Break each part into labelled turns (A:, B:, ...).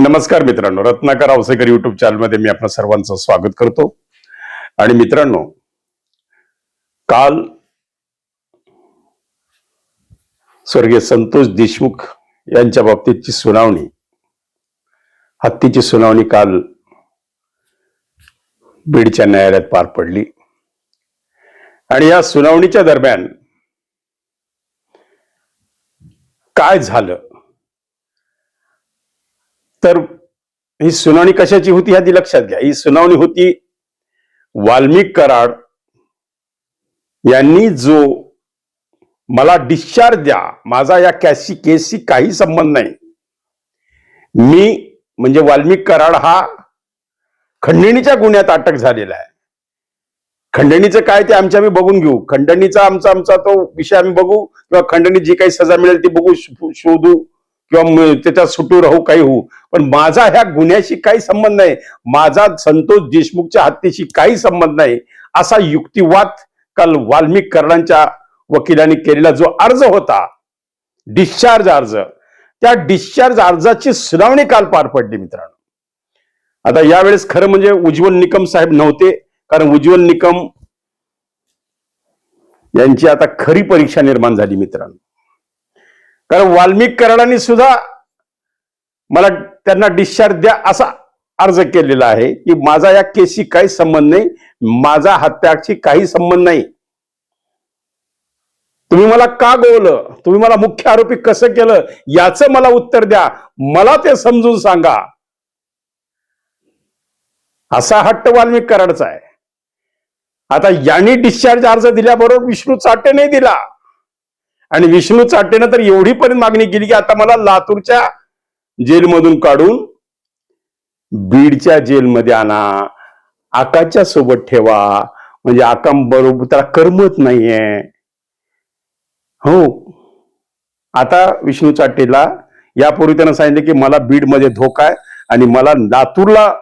A: नमस्कार मित्रांनो रत्नाकर औसेकर युट्यूब चॅनलमध्ये मी आपल्या सर्वांचं स्वागत करतो. आणि मित्रांनो काल स्वर्गीय संतोष देशमुख यांच्या बाबतीतची सुनावणी हत्तीची सुनावणी काल बीडच्या न्यायालयात पार पडली. आणि या सुनावणीच्या दरम्यान काय झालं? तर ही सुनावणी कशाची होती ह्या आधी लक्षात घ्या. ही सुनावणी होती वाल्मिक कराड यांनी जो मला डिस्चार्ज द्या माझा या कॅसी केसशी काही संबंध नाही. मी म्हणजे वाल्मिक कराड हा खंडणीच्या गुन्ह्यात अटक झालेला आहे. खंडणीचं काय ते आमच्या आम्ही बघून घेऊ. खंडणीचा आमचा आमचा तो विषय आम्ही बघू किंवा खंडणी जी काही सजा मिळेल ती बघू शो- शोधू. किंवा त्याच्यात सुटू राहू काही होऊ. पण माझा ह्या गुन्ह्याशी काही संबंध नाही. माझा संतोष देशमुखच्या हत्येशी काही संबंध नाही. असा युक्तिवाद काल वाल्मिक कर्णांच्या वकिलांनी केलेला जो अर्ज होता डिस्चार्ज अर्ज त्या डिस्चार्ज अर्जाची सुनावणी काल पार पडली मित्रांनो. आता यावेळेस खरं म्हणजे उज्ज्वल निकम साहेब नव्हते कारण उज्ज्वल निकम यांची आता खरी परीक्षा निर्माण झाली मित्रांनो. कारण वाल्मिक कराडांनी सुद्धा मला त्यांना डिस्चार्ज द्या असा अर्ज केलेला आहे की माझा या केसशी काही संबंध नाही माझा हत्याशी काही संबंध नाही. तुम्ही मला का गोवलं? तुम्ही मला मुख्य आरोपी कसं केलं? याचं मला उत्तर द्या. मला ते समजून सांगा. असा हट्ट वाल्मिक कराडचा आहे. आता यांनी डिस्चार्ज अर्ज दिल्याबरोबर विष्णू चाटेने दिला. आणि विष्णू चाटेनं तर एवढी पर्यंत मागणी केली की आता मला लातूरच्या जेलमधून काढून बीडच्या जेलमध्ये आणा. आकाच्या सोबत ठेवा. म्हणजे आकाम बरोबर त्याला करमत नाहीये. हो. आता विष्णू चाटेला यापूर्वी त्यानं सांगितलं की मला बीडमध्ये धोका आहे आणि मला लातूरला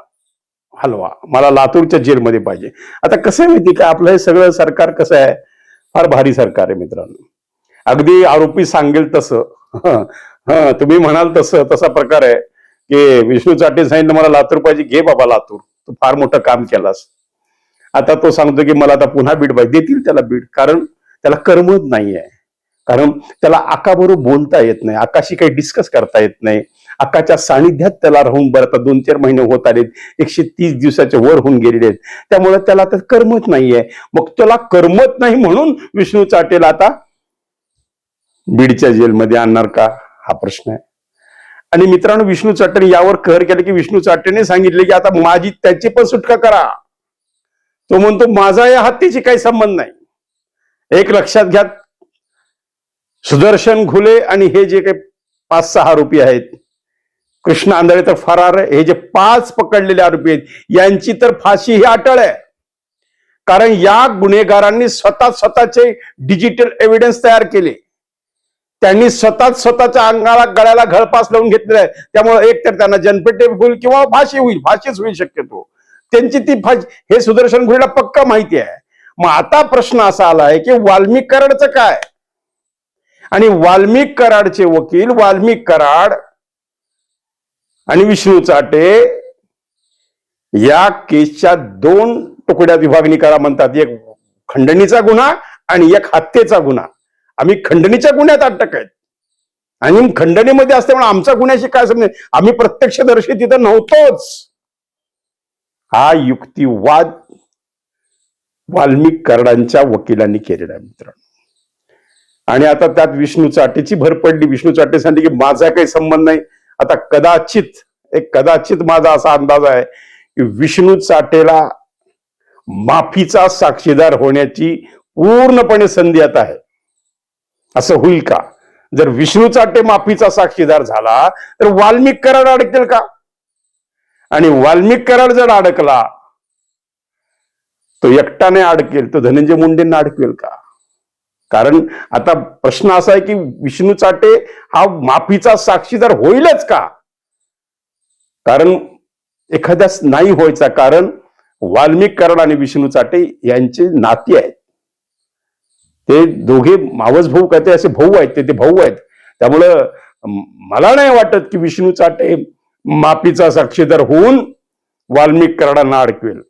A: हलवा. मला लातूरच्या जेलमध्ये पाहिजे. आता कसं आहे माहिती का? आपलं हे सगळं सरकार कसं आहे? फार भारी सरकार आहे मित्रांनो. अगदी आरोपी सांगेल तसं. तुम्ही म्हणाल तसं तसा प्रकार आहे की विष्णू चाटे सांगितलं मला लातूर पाहिजे घे बाबा लातूर. तू फार मोठं काम केलास. आता तो सांगतो की मला आता पुन्हा बीड पाहिजे देतील त्याला बीड कारण त्याला करमत नाहीये. कारण त्याला आकाबरोबर बोलता येत नाही आकाशी काही डिस्कस करता येत नाही. आकाच्या सानिध्यात त्याला राहून बरं आता दोन चार महिने होत आलेत एकशे तीस दिवसाचे वर होऊन गेलेले आहेत. त्यामुळे त्याला आता करमत नाहीये. मग त्याला करमत नाही म्हणून विष्णू चाटेला आता बीडच्या जेलमध्ये आणणार का? हा प्रश्न आहे. आणि मित्रांनो विष्णू चाटेने यावर कहर केला की विष्णू चाटेने सांगितले की आता माझी त्याची पण सुटका करा. तो म्हणतो माझा या हत्येशी काही संबंध नाही. एक लक्षात घ्या. सुदर्शन घुले आणि हे जे काही पाच सहा आरोपी आहेत कृष्ण आंधळे तर फरार हे जे पाच पकडलेले आरोपी आहेत यांची तर फाशी ही अटळ आहे. कारण या गुन्हेगारांनी स्वतः स्वतःचे डिजिटल एव्हिडन्स तयार केले. त्यांनी स्वतः स्वतःच्या अंगाला गळ्याला गळपास लावून घेतलेला आहे. त्यामुळे एक तर त्यांना जनपेटे होईल किंवा फाशी होईल फाशीच होईल शक्यतो. त्यांची ती फाशी हे सुदर्शन घुलेला पक्का माहिती आहे. मग आता प्रश्न असा आला आहे की वाल्मिक कराडचं काय? आणि वाल्मिक कराडचे वकील वाल्मिक कराड आणि विष्णू चाटे या केसच्या दोन तुकड्यात विभागणी करा म्हणतात. एक खंडणीचा गुन्हा आणि एक हत्येचा गुन्हा. आम्ही खंडणीच्या गुन्ह्यात अटक आहेत. आणि खंडणीमध्ये असल्यामुळे आमच्या गुन्ह्याशी काय समज आम्ही प्रत्यक्षदर्शी तिथं नव्हतोच. हा युक्तिवाद वाल्मिक कराडांच्या वकिलांनी केलेला आहे मित्रांनो. आणि आता त्यात विष्णू चाटेची भर पडली. विष्णू चाटे सांगते की माझा काही संबंध नाही. आता कदाचित एक कदाचित माझा असा अंदाज आहे की विष्णू चाटेला माफीचा साक्षीदार होण्याची पूर्णपणे संधी आता आहे. असं होईल का? जर विष्णू चाटे माफीचा साक्षीदार झाला तर वाल्मिक कराड अडकेल का? आणि वाल्मिक कराड जर अडकला तो एकटाने अडकेल तो धनंजय मुंडेंना अडकेल का? कारण आता प्रश्न असा आहे की विष्णू चाटे हा माफीचा साक्षीदार होईलच का? कारण एखाद्यास नाही व्हायचा कारण वाल्मिक कराड आणि विष्णू चाटे यांचे नाती आहेत. ते दोघे मावस भाऊ काय ते असे भाऊ आहेत ते ते भाऊ आहेत. त्यामुळं मला नाही वाटत की विष्णूचा चाटे माफीचा साक्षीदार होऊन वाल्मिक कराडांना अडकवेल.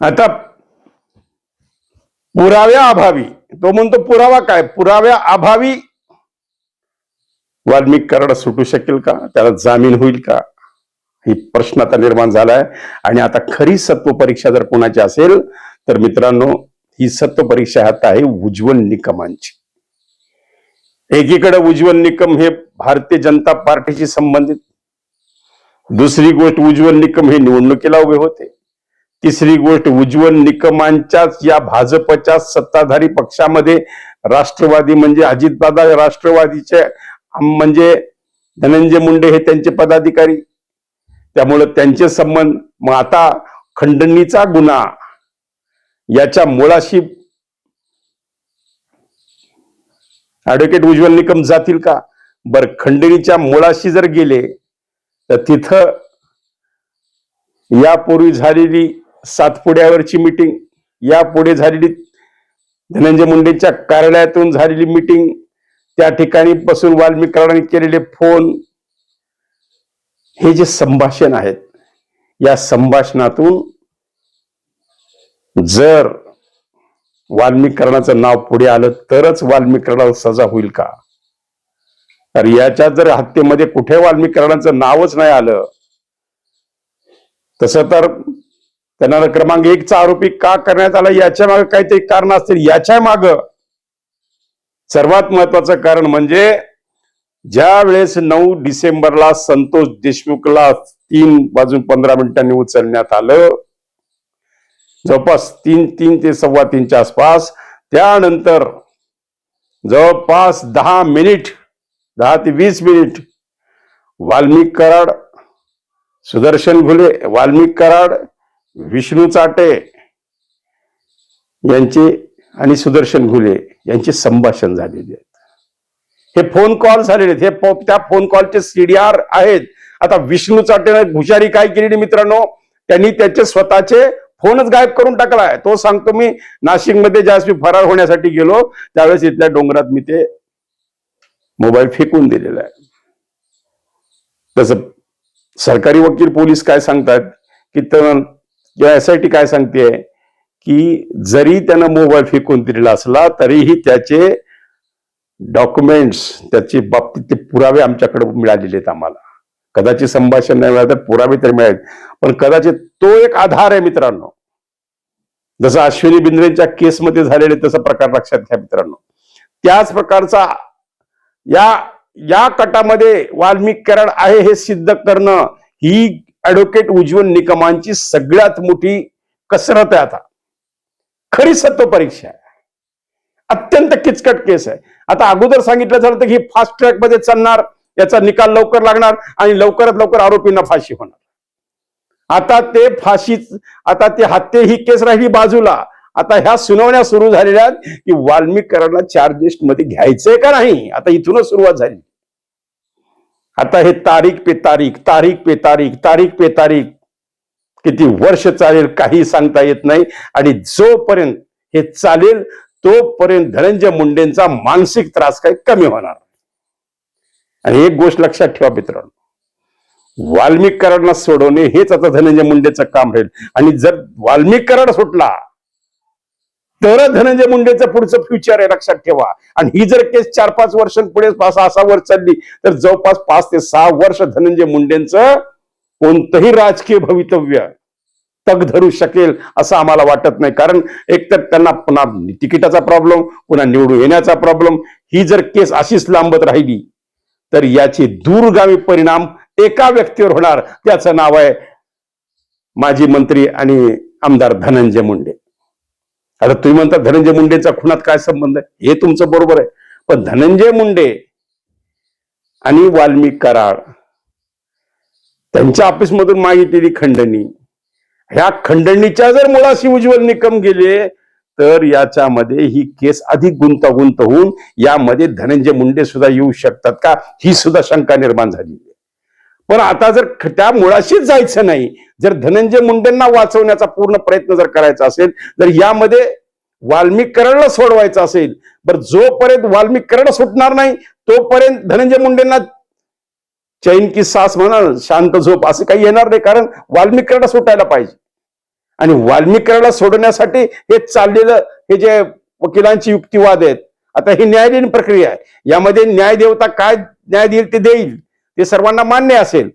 A: आता पुराव्या अभावी तो म्हणतो पुरावा काय? पुराव्या अभावी वाल्मिक कराड सुटू शकेल का? त्याला जामीन होईल का? ही प्रश्न आता निर्माण झालाय. आणि आता खरी सत्व परीक्षा जर कोणाची असेल तर मित्रांनो ही सत्व परीक्षा आता आहे उज्ज्वल निकमांची. एकीकडे उज्ज्वल निकम हे भारतीय जनता पार्टीशी संबंधित दुसरी गोष्ट उज्ज्वल निकम हे निवडणुकीला उभे होते. तिसरी गोष्ट उज्ज्वल निकमांच्याच या भाजपच्या सत्ताधारी पक्षामध्ये राष्ट्रवादी म्हणजे अजितदादा राष्ट्रवादीचे म्हणजे धनंजय मुंडे हे त्यांचे पदाधिकारी. त्यामुळे त्यांचे संबंध मग आता खंडणीचा गुन्हा याच्या मुळाशी ऍडव्होकेट उज्ज्वल निकम जातील का? बर खंडणीच्या मुळाशी जर गेले तर तिथं यापूर्वी झालेली सातपुड्यावरची मिटिंग यापुढे झालेली धनंजय मुंडेच्या कार्यालयातून झालेली मिटिंग त्या ठिकाणी बसून वाल्मिकरांनी केलेले फोन हे जे संभाषण आहेत या संभाषणातून जर वाल्मिकरणाचं नाव पुढे आलं तरच वाल्मिकरणाला सजा होईल का? तर याच्या जर हत्येमध्ये कुठे वाल्मिकरणाचं नावच नाही आलं तसं तर त्यांना क्रमांक एकचा आरोपी का करण्यात आला? याच्या मागे काहीतरी कारण असतील. याच्या माग सर्वात महत्वाचं कारण म्हणजे ज्या वेळेस नऊ डिसेंबरला संतोष देशमुखला तीन वाजून पंधरा मिनिटांनी उचलण्यात आलं जवळपास तीन तीन ते सव्वा तीनच्या आसपास. त्यानंतर जवळपास दहा मिनिट दहा ते वीस मिनिट वाल्मिक कराड सुदर्शन घुले वाल्मिक कराड विष्णू चाटे यांचे आणि सुदर्शन घुले यांचे संभाषण झालेले आहेत. हे फोन कॉल झालेले आहेत. हे त्या फोन कॉलचे सीडीआर आहेत. आता विष्णू चाटेनं हुशारी काय केलेली मित्रांनो? त्यांनी त्याचे स्वतःचे फोनच गायब करून टाकलाय. तो सांगतो मी नाशिकमध्ये ज्यावेळेस मी फरार होण्यासाठी गेलो त्यावेळेस इथल्या डोंगरात मी ते मोबाईल फेकून दिलेला आहे. तसं सरकारी वकील पोलीस काय सांगतात की तर किंवा एस आय टी काय सांगते की जरी त्यानं मोबाईल फेकून दिलेला असला तरीही त्याचे डॉक्युमेंट्स त्याचे बाबतीत ते पुरावे आमच्याकडे मिळालेले आहेत आम्हाला. कदाचित संभाषण नाही मिळालं तर पुरावे तरी मिळेल. पण कदाचित तो एक आधार आहे मित्रांनो. जसं अश्विनी बिंद्रेंच्या केसमध्ये झालेले तसा प्रकार लक्षात घ्या मित्रांनो. त्याच प्रकारचा या या कटामध्ये वाल्मिक कराड आहे हे सिद्ध करणं ही ऍडव्होकेट उज्ज्वल निकमांची सगळ्यात मोठी कसरत आहे आता. खरी सत्व परीक्षा आहे. अत्यंत किचकट केस आहे. आता अगोदर सांगितलं झालं तर ही फास्ट ट्रॅकमध्ये चालणार. याचा निकाल लवकर लागणार आणि लवकरात लवकर आरोपींना फाशी होणार. आता ते फाशी आता ते हत्ये ही केस राहिली बाजूला. आता ह्या सुनावण्या सुरू झालेल्या की वाल्मिकरांना कराडला मध्ये घ्यायचंय का नाही? आता इथूनच सुरुवात झाली. आता हे तारीख पे तारीख तारीख पे तारीख तारीख पे तारीख. किती वर्ष चालेल काही सांगता येत नाही. आणि जोपर्यंत हे चालेल तोपर्यंत धनंजय मुंडेंचा मानसिक त्रास काही कमी होणार नाही. आणि एक गोष्ट लक्षात ठेवा मित्रांनो. वाल्मिकरांना सोडवणे हेच आता धनंजय मुंडेचं काम राहील. आणि जर वाल्मिकरण सुटला तर धनंजय मुंडेचं पुढचं फ्युचर आहे लक्षात ठेवा. आणि ही जर केस चार पाच वर्षांपुढे पाच सहा सहा वर्ष चालली तर जवळपास पाच ते सहा वर्ष धनंजय मुंडेंचं कोणतंही राजकीय भवितव्य तग धरू शकेल असं आम्हाला वाटत नाही. कारण एकतर त्यांना पुन्हा तिकिटाचा प्रॉब्लेम पुन्हा निवडून येण्याचा प्रॉब्लेम ही जर केस अशीच लांबत राहिली तर याचे दूरगामी परिणाम एका व्यक्तीवर होणार. त्याचं नाव आहे माजी मंत्री आणि आमदार धनंजय मुंडे. आता तुम्ही म्हणता धनंजय मुंडेचा खुनात काय संबंध आहे? हे तुमचं बरोबर आहे. पण धनंजय मुंडे आणि वाल्मिक कराड त्यांच्या ऑफिसमधून मागितलेली खंडणी ह्या खंडणीच्या जर मुळाशी उज्ज्वल निकम गेले तर याच्यामध्ये ही केस अधिक गुंतागुंत होऊन यामध्ये धनंजय मुंडे सुद्धा येऊ शकतात का? ही सुद्धा शंका निर्माण झाली पण आता जर त्या मुळाशीच जायचं नाही जर धनंजय मुंडेंना वाचवण्याचा पूर्ण प्रयत्न जर करायचा असेल तर यामध्ये वाल्मिक सोडवायचं असेल बरं जोपर्यंत वाल्मिक सुटणार नाही तोपर्यंत धनंजय मुंडेंना चैन की सास म्हणा शांत झोप असं काही येणार नाही कारण वाल्मिकीला सुटायला पाहिजे. आणि वाल्मिकराला सोडण्यासाठी हे चाललेलं हे जे वकिलांची युक्तिवाद आहेत आता ही न्यायालयीन प्रक्रिया आहे. यामध्ये न्याय देवता काय न्याय देईल ते देईल ते सर्वांना मान्य असेल.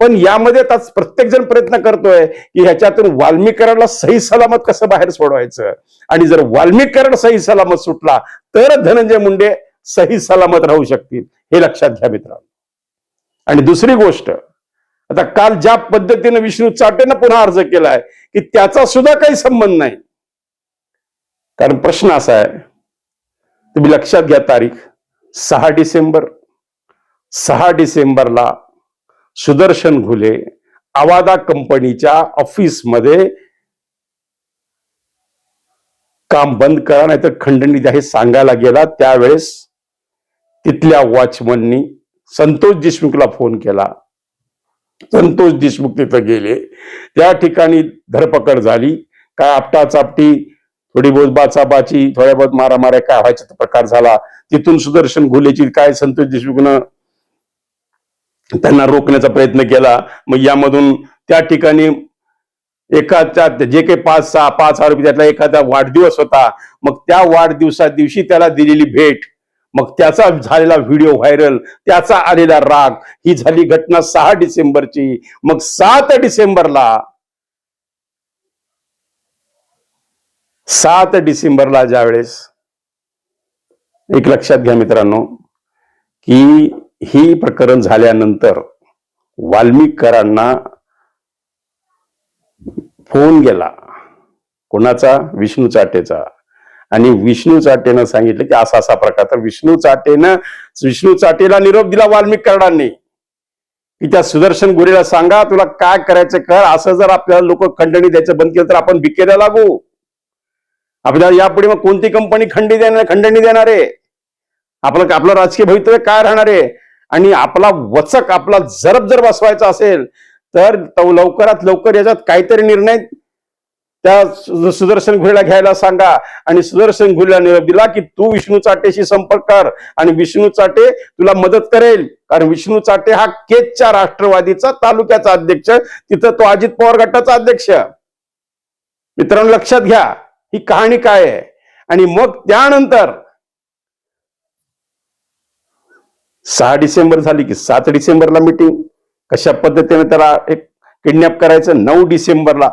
A: पण यामध्ये आता प्रत्येक जण प्रयत्न करतोय की ह्याच्यातून वाल्मिकराला सही सलामत कसं बाहेर सोडवायचं? आणि जर वाल्मिकरण सही सलामत सुटला तर धनंजय मुंडे सही सलामत राहू शकतील हे लक्षात घ्या मित्रांनो. आणि दुसरी गोष्ट आता काल ज्या पद्धतीनं विष्णू चाटेनं पुन्हा अर्ज केलाय की त्याचा सुद्धा काही संबंध नाही. कारण प्रश्न असा आहे तुम्ही लक्षात घ्या तारीख. सहा डिसेंबर सहा डिसेंबरला सुदर्शन घुले आवादा कंपनीच्या ऑफिसमध्ये काम बंद करा नाहीतर खंडणी द्या हे सांगायला गेला त्यावेळेस तिथल्या वॉचमननी संतोष देशमुखला फोन केला. संतोष देशमुख तिथं गेले. त्या ठिकाणी धरपकड झाली. काय आपटा चापटी थोडी बहुत बाचाबाची थोड्या बहुत मारामाऱ्या काय व्हायचा प्रकार झाला. तिथून सुदर्शन घुलेची काय संतोष देशमुखनं त्यांना रोखण्याचा प्रयत्न केला. मग यामधून त्या ठिकाणी एखाद्या जे काही पाच सहा पाच आरोपी त्यातला एखादा वाढदिवस होता. मग त्या वाढदिवसा दिवशी त्याला दिलेली भेट. मग त्याचा झालेला व्हिडिओ व्हायरल त्याचा आलेला राग ही झाली घटना सहा डिसेंबरची. मग सात डिसेंबरला सात डिसेंबरला ज्यावेळेस एक लक्षात घ्या मित्रांनो की ही प्रकरण झाल्यानंतर वाल्मिकरांना फोन गेला. कोणाचा? विष्णू चाटेचा. आणि विष्णू चाटेनं सांगितलं की असा असा प्रकार. तर विष्णू चाटेनं विष्णू चाटेला निरोप दिला वाल्मिकरांनी की त्या सुदर्शन गुरेला सांगा तुला काय करायचं कर असं जर आपल्याला लोक खंडणी द्यायचं बंद केलं तर आपण भिकेला लागू. आपल्याला यापुढे मग कोणती कंपनी खंडी देणार खंडणी देणार? आहे आपलं आपलं राजकीय भवितव्य काय राहणार आहे? आणि आपला वचक आपला जरब जर बसवायचा असेल तर तो लवकरात लवकर याच्यात काहीतरी निर्णय त्या सुदर्शन घुरीला घ्यायला सांगा. आणि सुदर्शन घुरीला निरोप दिला की तू विष्णू चाटेशी संपर्क कर. आणि विष्णू चाटे तुला मदत करेल. कारण विष्णू चाटे हा केचच्या राष्ट्रवादीचा तालुक्याचा अध्यक्ष. तिथं तो अजित पवार गटाचा अध्यक्ष. मित्रांनो लक्षात घ्या ही कहाणी काय आहे? आणि मग त्यानंतर सहा डिसेंबर झाली की सात डिसेंबरला मिटिंग कशा पद्धतीने त्याला एक किडनॅप करायचं? नऊ डिसेंबरला.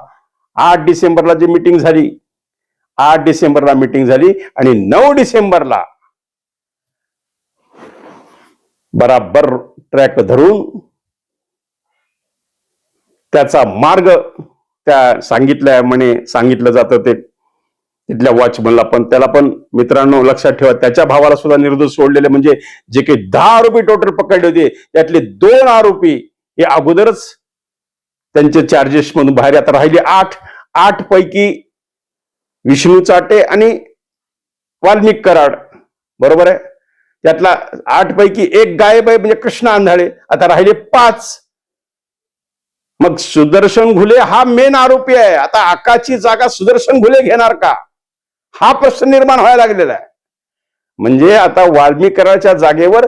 A: आठ डिसेंबरला जी मिटिंग झाली आठ डिसेंबरला मिटिंग झाली आणि नऊ डिसेंबरला बराबर ट्रॅक धरून त्याचा मार्ग त्या सांगितल्या म्हणे सांगितलं जातं ते तिथल्या वॉचमनला पण. त्याला पण मित्रांनो लक्षात ठेवा त्याच्या भावाला सुद्धा निर्दोष सोडलेले म्हणजे जे काही दहा आरोपी टोटल पकडले होते त्यातले दोन आरोपी हे अगोदरच त्यांचे चार्जेस मधून बाहेर आता राहिले आठ. आठ पैकी विष्णू चाटे आणि वाल्मिक कराड. बरोबर आहे? त्यातला आठ पैकी एक गायब आहे म्हणजे कृष्ण आंधळे. आता राहिले पाच. मग सुदर्शन घुले हा मेन आरोपी आहे. आता आकाची जागा सुदर्शन घुले घेणार का? हा प्रश्न निर्माण व्हायला लागलेला आहे. म्हणजे आता वाल्मिकराच्या जागेवर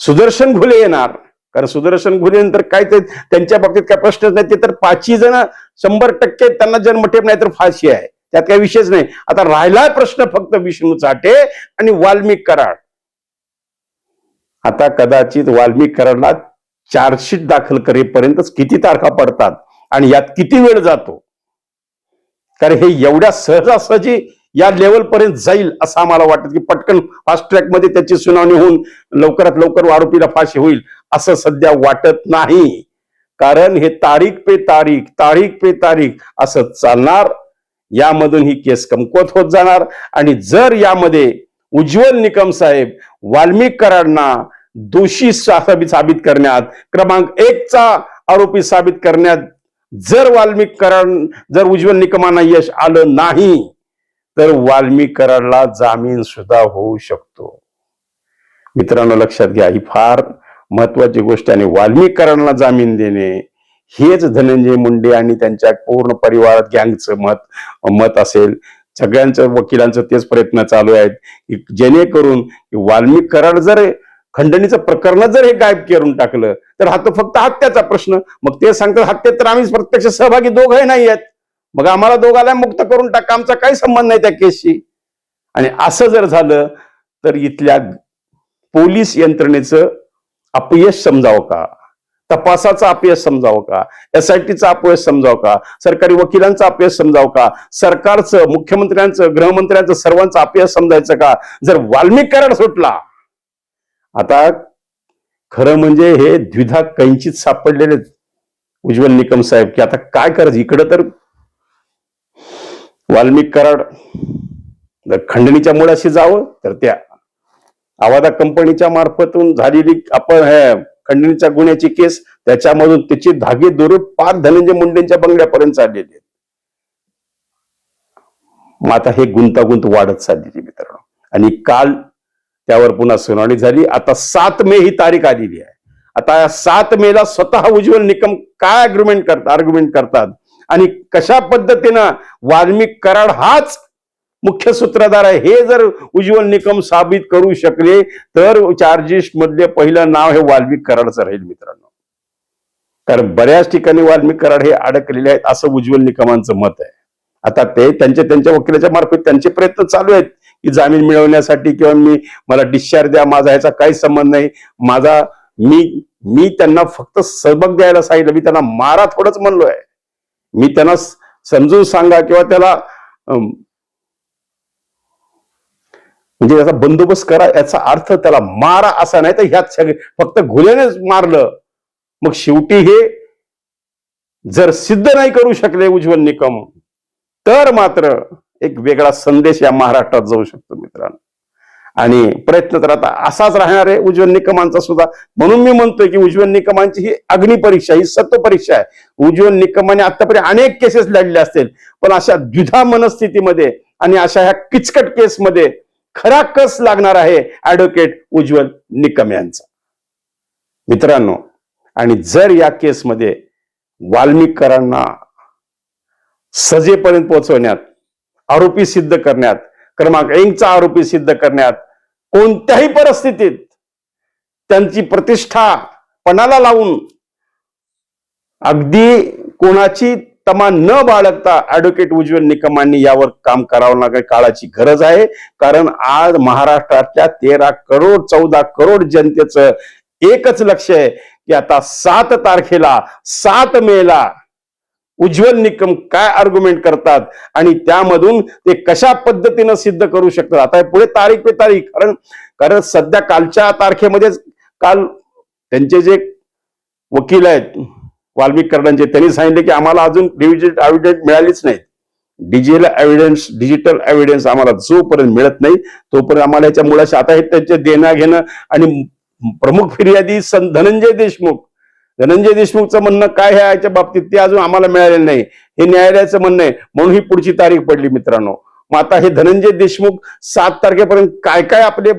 A: सुदर्शन घुले येणार. कारण सुदर्शन घुले नंतर काय ते त्यांच्या बाबतीत काय प्रश्नच नाही. ते तर पाचही जण शंभर टक्के त्यांना जन्मठेप नाही तर फाशी आहे. त्यात काही विषयच नाही. आता राहिला प्रश्न फक्त विष्णू चाटे आणि वाल्मिक कराड. आता कदाचित वाल्मिक कराडला चार्जशीट दाखल करेपर्यंतच किती तारखा पडतात आणि यात किती वेळ जातो? कारण हे एवढ्या सहजासहजी या लेवल पर्यंत जाईल असं आम्हाला वाटत की पटकन फास्ट ट्रॅकमध्ये त्याची सुनावणी होऊन लवकरात लवकर आरोपीला फाशी होईल. असं सध्या वाटत नाही. कारण हे तारीख पे तारीख तारीख पे तारीख असं चालणार. यामधून ही केस कमकुवत होत जाणार. आणि जर यामध्ये उज्ज्वल निकम साहेब वाल्मिक कराडना दोषी साबित करण्यात क्रमांक एकचा आरोपी साबित करण्यात जर वाल्मिक कराड जर उज्ज्वल निकमांना यश आलं नाही तर वाल्मिक कराडला जामीन सुद्धा होऊ शकतो. मित्रांनो लक्षात घ्या ही फार महत्वाची गोष्ट आणि वाल्मिकरांना जामीन देणे हेच धनंजय मुंडे आणि त्यांच्या पूर्ण परिवारात गँगचं मत मत असेल. सगळ्यांचं वकिलांचं तेच प्रयत्न चालू आहेत. की जेणेकरून वाल्मिक कराड जर खंडणीचं प्रकरण जर हे गायब करून टाकलं तर हा तो फक्त हत्याचा प्रश्न. मग ते सांगतात हत्येत तर आम्ही प्रत्यक्ष सहभागी दोघंही नाही आहेत. मग आम्हाला दोघाला मुक्त करून टाका आमचा काही संबंध नाही त्या केसशी. आणि असं जर झालं तर इथल्या पोलीस यंत्रणेचं अपयश समजावं का? तपासाचा अपयश समजावं का? एस आय अपयश समजावं का? सरकारी वकिलांचा अपयश समजावं का? सरकारचं मुख्यमंत्र्यांचं गृहमंत्र्यांचं सर्वांचं अपयश समजायचं का? जर वाल्मिक करार सुटला आता खरं म्हणजे हे द्विधा कैंचित सापडलेले उज्ज्वल निकम साहेब की आता काय करायचं? इकडं तर वाल्मिक कराड जर खंडणीच्या मुळाशी जावं तर त्या आवादा कंपनीच्या मार्फतून झालेली आपण खंडणीच्या गुन्ह्याची केस त्याच्यामधून त्याची धागे दोरे पार धनंजय मुंडेंच्या बंगल्यापर्यंत चाललेली आहेत. मग आता हे गुंतागुंत वाढत चाललेली मित्रांनो. आणि काल त्यावर पुन्हा सुनावणी झाली. आता सात मे ही तारीख आलेली आहे. आता या सात मेला स्वतः उज्ज्वल निकम काय अग्रुमेंट करतात आर्ग्युमेंट करतात? आणि कशा पद्धतीनं वाल्मिक कराड हाच मुख्य सूत्रधार आहे. हे जर उज्ज्वल निकम साबित करू शकले तर चार्जिस्ट मधले पहिलं नाव हे वाल्मिक कराडचं राहील मित्रांनो. कारण बऱ्याच ठिकाणी वाल्मिक कराड हे अडकलेले आहेत असं उज्ज्वल निकमांचं मत आहे. आता ते त्यांच्या त्यांच्या वकिलाच्या मार्फत त्यांचे प्रयत्न चालू आहेत की जामीन मिळवण्यासाठी किंवा मी मला डिस्चार्ज द्या माझा ह्याचा काही संबंध नाही. माझा मी मी त्यांना फक्त सबक द्यायला सांगितलं. मी त्यांना मारा थोडंच आहे मी त्यांना समजून सांगा किंवा त्याला म्हणजे त्याचा बंदोबस्त करा याचा अर्थ त्याला मारा असा नाही तर ह्यात सगळे फक्त घुल्यानेच मारलं. मग शेवटी हे जर सिद्ध नाही करू शकले उज्ज्वल निकम तर मात्र एक वेगळा संदेश या महाराष्ट्रात जाऊ शकतो मित्रांनो. आणि प्रयत्न तर आता असाच राहणार आहे उज्ज्वल निकमांचा सुद्धा. म्हणून मी म्हणतोय की उज्ज्वल निकमांची ही अग्निपरीक्षा ही सत्व परीक्षा आहे. उज्ज्वल निकमाने आतापर्यंत अनेक केसेस लढले असतील पण अशा द्विधा मनस्थितीमध्ये आणि अशा ह्या किचकट केसमध्ये खरा कस लागणार आहे? ऍडव्होकेट उज्ज्वल निकम यांचा. मित्रांनो आणि जर या केसमध्ये वाल्मिकरांना सजेपर्यंत पोहोचवण्यात आरोपी सिद्ध करण्यात क्रमांक एकचा आरोपी सिद्ध करण्यात कोणत्याही परिस्थितीत त्यांची प्रतिष्ठा पणाला लावून अगदी कोणाची तमा न बाळगता ऍडव्होकेट उज्ज्वल निकमांनी यावर काम करावं लागेल काळाची गरज आहे. कारण आज महाराष्ट्रातल्या तेरा करोड चौदा करोड जनतेचं एकच लक्ष आहे की आता सात तारखेला सात मेला उज्ज्वल निकम काय आर्ग्युमेंट करतात आणि त्यामधून ते कशा पद्धतीनं सिद्ध करू शकतात? आता हे पुढे तारीख पे तारीख. कारण कारण सध्या कालच्या तारखेमध्येच काल त्यांचे जे वकील आहेत वाल्मिक कर्णांचे त्यांनी सांगितले की आम्हाला अजून डिजिटल एव्हिडन्स मिळालीच नाही डिजिटल एव्हिडन्स डिजिटल एव्हिडन्स आम्हाला जोपर्यंत मिळत नाही तोपर्यंत आम्हाला याच्या मुळाशी आता हे त्यांचे देणं घेणं आणि प्रमुख फिर्यादी सन धनंजय देशमुख. धनंजय देशमुखचं म्हणणं काय आहे याच्या बाबतीत ते अजून आम्हाला मिळालेलं नाही. हे न्यायालयाचं म्हणणं आहे. म्हणून ही पुढची तारीख पडली मित्रांनो. मग आता हे धनंजय देशमुख सात तारखेपर्यंत काय काय आपले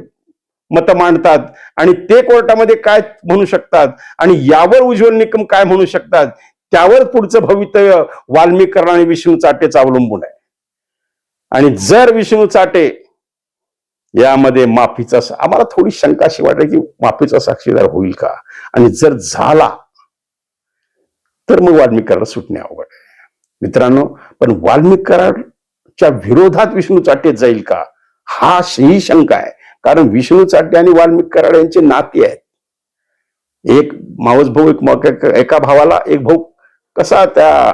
A: मत मांडतात. आणि ते कोर्टामध्ये काय म्हणू शकतात? आणि यावर उज्ज्वल निकम काय म्हणू शकतात? त्यावर पुढचं भवितव्य वाल्मीकरण आणि विष्णू चाटेचं अवलंबून आहे. आणि जर विष्णू चाटे यामध्ये माफीचा आम्हाला थोडी शंका अशी वाटली की माफीचा साक्षीदार होईल का? आणि जर झाला तर मग वाल्मिक सुटणे अवघड आहे. मित्रांनो पण वाल्मिकरणच्या विरोधात विष्णू चाटे जाईल का? हा ही शंका आहे. कारण विष्णू चाटे आणि वाल्मिक कराड यांचे नाते आहेत. एक मावस भाऊ एक मग- एका भावाला एक भाऊ कसा त्या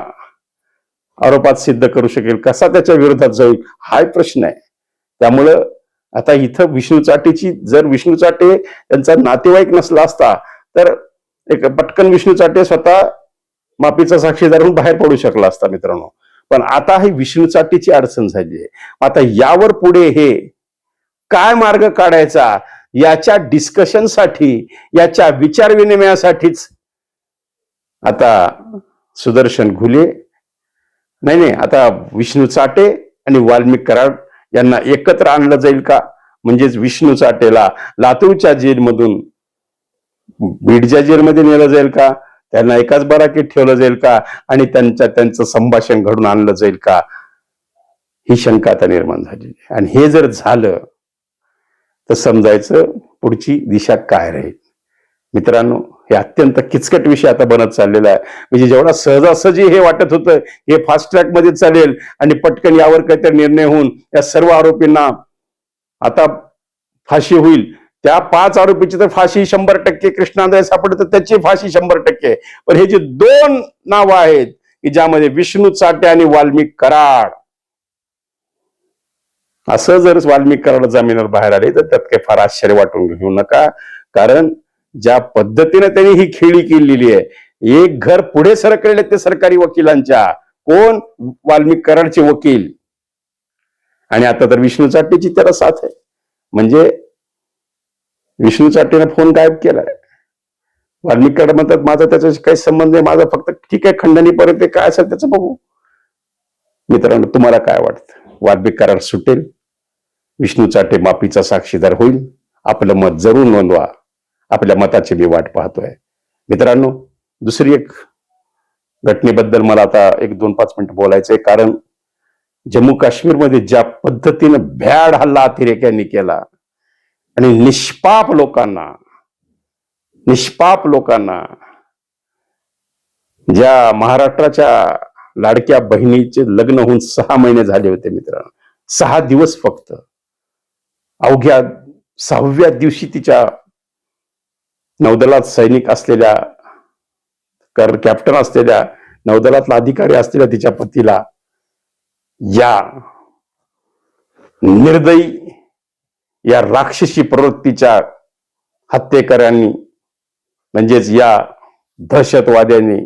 A: आरोपात सिद्ध करू शकेल? कसा त्याच्या विरोधात जाईल? हा प्रश्न आहे. त्यामुळं आता इथं विष्णू चाटेची जर विष्णू चाटे त्यांचा नातेवाईक नसला असता तर एक पटकन विष्णू चाटे स्वतः माफीचा साक्षीदार म्हणून बाहेर पडू शकला असता मित्रांनो. पण आता ही विष्णू चाटेची अडचण झाली आहे. आता यावर पुढे हे काय मार्ग काढायचा? याच्या डिस्कशनसाठी याच्या विचार विनिमयासाठीच. आता सुदर्शन घुले नाही नाही आता विष्णू चाटे आणि वाल्मिक कराड यांना एकत्र आणलं जाईल का? म्हणजेच विष्णू चाटेला लातूरच्या जेलमधून बीडच्या जेलमध्ये नेलं जाईल का? त्यांना एकाच बराकीत ठेवलं जाईल का? आणि त्यांच्या त्यांचं संभाषण घडून आणलं जाईल का? ही शंका आता निर्माण झाली आणि हे जर झालं तर समजायचं पुढची दिशा काय राहील? मित्रांनो हे अत्यंत किचकट विषय आता बनत चाललेला आहे. म्हणजे जेवढा सहजासहजी हे वाटत होतं हे फास्ट ट्रॅकमध्ये चालेल आणि पटकन यावर काहीतरी निर्णय होऊन या सर्व आरोपींना आता फाशी होईल. त्या पाच आरोपीची तर फाशी शंभर टक्के कृष्णांदय सापडत तर त्याची फाशी शंभर टक्के पण हे जे दोन नावं आहेत की ज्यामध्ये विष्णू चाटे आणि वाल्मिक कराड असं जर वाल्मिक कराड जामिनावर बाहेर आले तर त्यात काही फार आश्चर्य वाटून घेऊ नका. कारण ज्या पद्धतीने त्यांनी ही खेळी केलेली आहे एक घर पुढे सरकलेले ते सरकारी वकिलांच्या. कोण? वाल्मिक कराडचे वकील. आणि आता तर विष्णू चाटेची त्याला साथ आहे. म्हणजे विष्णू चाटेने फोन गायब केलाय. वाल्मिक कराड म्हणतात माझा त्याच्याशी काही संबंध नाही माझा फक्त ठीक आहे खंडणी परत ते काय असेल त्याचं बघू. मित्रांनो तुम्हाला काय वाटतं? वाजवी करार सुटेल. विष्णू चाटे माफीचा साक्षीदार होईल. आपलं मत जरूर नोंदवा. आपल्या मताची मी वाट पाहतोय. मित्रांनो दुसरी एक घटनेबद्दल मला आता एक दोन पाच मिनिट बोलायचंय. कारण जम्मू काश्मीरमध्ये ज्या पद्धतीनं भ्याड हल्ला अतिरेक्यांनी केला आणि निष्पाप लोकांना निष्पाप लोकांना ज्या महाराष्ट्राच्या लाडक्या बहिणीचे लग्न होऊन सहा महिने झाले होते मित्रांनो. सहा दिवस फक्त. अवघ्या सहाव्या दिवशी तिच्या नौदलात सैनिक असलेल्या कर कॅप्टन असलेल्या नौदलातला अधिकारी असलेल्या तिच्या पतीला या निर्दयी या राक्षसी प्रवृत्तीच्या हत्येकऱ्यांनी म्हणजेच या दहशतवाद्यांनी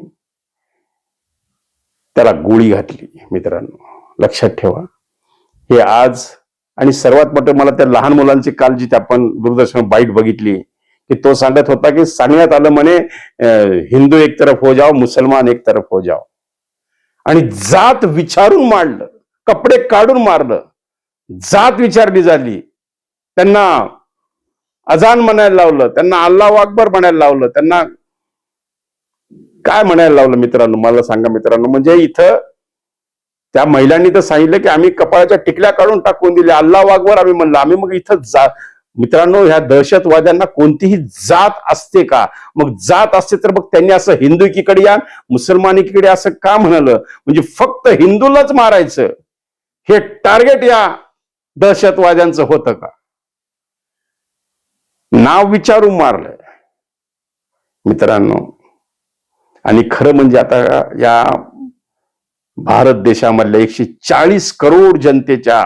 A: त्याला गोळी घातली मित्रांनो. लक्षात ठेवा. हे आज आणि सर्वात मोठं मला त्या लहान मुलांची काल जी आपण दूरदर्शन बाईट बघितली की तो सांगत होता की सांगण्यात आलं म्हणे अं, हिंदू एक तरफ हो जाओ मुसलमान एक तरफ हो जाओ. आणि जात विचारून मारलं कपडे काढून मारलं. जात विचारली झाली त्यांना अजान म्हणायला लावलं त्यांना अल्लाह अकबर म्हणायला लावलं त्यांना काय म्हणायला लावलं मित्रांनो? मला सांगा मित्रांनो. म्हणजे इथं त्या महिलांनी तर सांगितलं की आम्ही कपाळाच्या टिकल्या काढून टाकून दिल्या. अल्लाह वागवर आम्ही म्हणलं. आम्ही मग इथं जा मित्रांनो ह्या दहशतवाद्यांना कोणतीही जात असते का? मग जात असते तर मग त्यांनी असं हिंदू एकीकडे या मुसलमान एकीकडे असं का म्हणालं? म्हणजे फक्त हिंदूलाच मारायचं. हे टार्गेट या दहशतवाद्यांचं होतं का? नाव विचारून मारलंय. मित्रांनो आणि खरं म्हणजे आता या भारत देशामधल्या एकशे चाळीस करोड जनतेच्या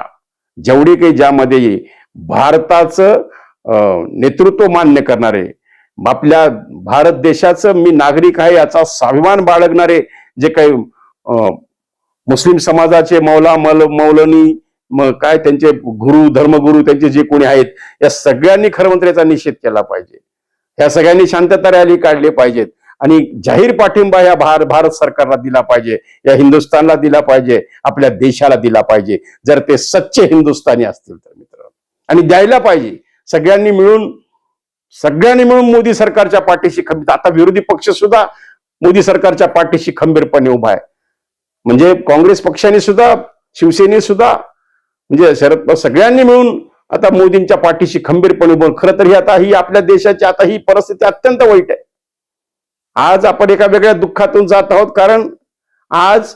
A: जेवढे काही ज्यामध्ये भारताचं अं, नेतृत्व मान्य करणारे आपल्या भारत देशाचं मी नागरिक आहे याचा स्वाभिमान बाळगणारे जे काही अं, मुस्लिम समाजाचे मौला मल मौलनी मग काय त्यांचे गुरु धर्मगुरु त्यांचे जे कोणी आहेत या सगळ्यांनी खरं म्हणजे निषेध केला पाहिजे. या सगळ्यांनी शांतता रॅली काढली पाहिजेत. आणि जाहीर पाठिंबा या भार भारत सरकारला दिला पाहिजे या हिंदुस्थानला दिला पाहिजे आपल्या देशाला दिला पाहिजे. जर ते सच्चे हिंदुस्थानी असतील तर मित्र. आणि द्यायला पाहिजे. सगळ्यांनी मिळून सगळ्यांनी मिळून मोदी सरकारच्या पाठीशी खंबीर आता विरोधी पक्ष सुद्धा मोदी सरकारच्या पाठीशी खंबीरपणे उभा आहे. म्हणजे काँग्रेस पक्षाने सुद्धा शिवसेने सुद्धा म्हणजे शरद सगळ्यांनी मिळून आता मोदींच्या पाठीशी खंबीरपणे उभं खरं तर ही आता ही आपल्या देशाची आता ही परिस्थिती अत्यंत वाईट आहे. आज आपण एका वेगळ्या दुःखातून जात आहोत कारण आज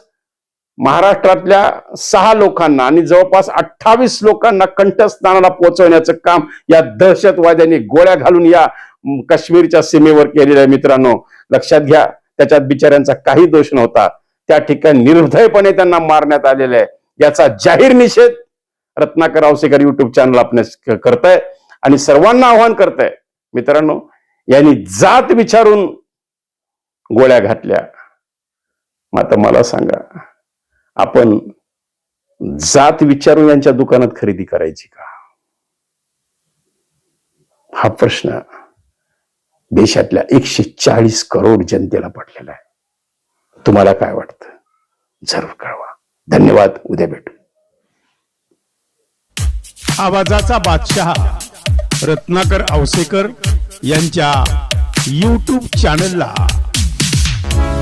A: महाराष्ट्रातल्या सहा लोकांना आणि जवळपास अठ्ठावीस लोकांना कंठस्थानाला पोहोचवण्याचं काम या दहशतवाद्यांनी गोळ्या घालून या काश्मीरच्या सीमेवर केलेलं आहे मित्रांनो. लक्षात घ्या त्याच्यात बिचाऱ्यांचा काही दोष नव्हता. त्या ठिकाणी निर्भयपणे त्यांना मारण्यात आलेलं आहे. याचा जाहीर निषेध रत्नाकर आवसेकर युट्यूब चॅनल आपण करताय आणि सर्वांना आव्हान करताय. मित्रांनो यांनी जात विचारून गोळ्या घातल्या. आता मला सांगा आपण जात विचारून यांच्या दुकानात खरेदी करायची का? हा प्रश्न देशातल्या एकशे चाळीस करोड जनतेला पडलेला आहे. तुम्हाला काय वाटतं? जरूर कळवा. धन्यवाद. उद्या भेटू.
B: आवाजाचा बादशहा रत्नाकर आवसेकर यांच्या यूट्यूब चॅनलला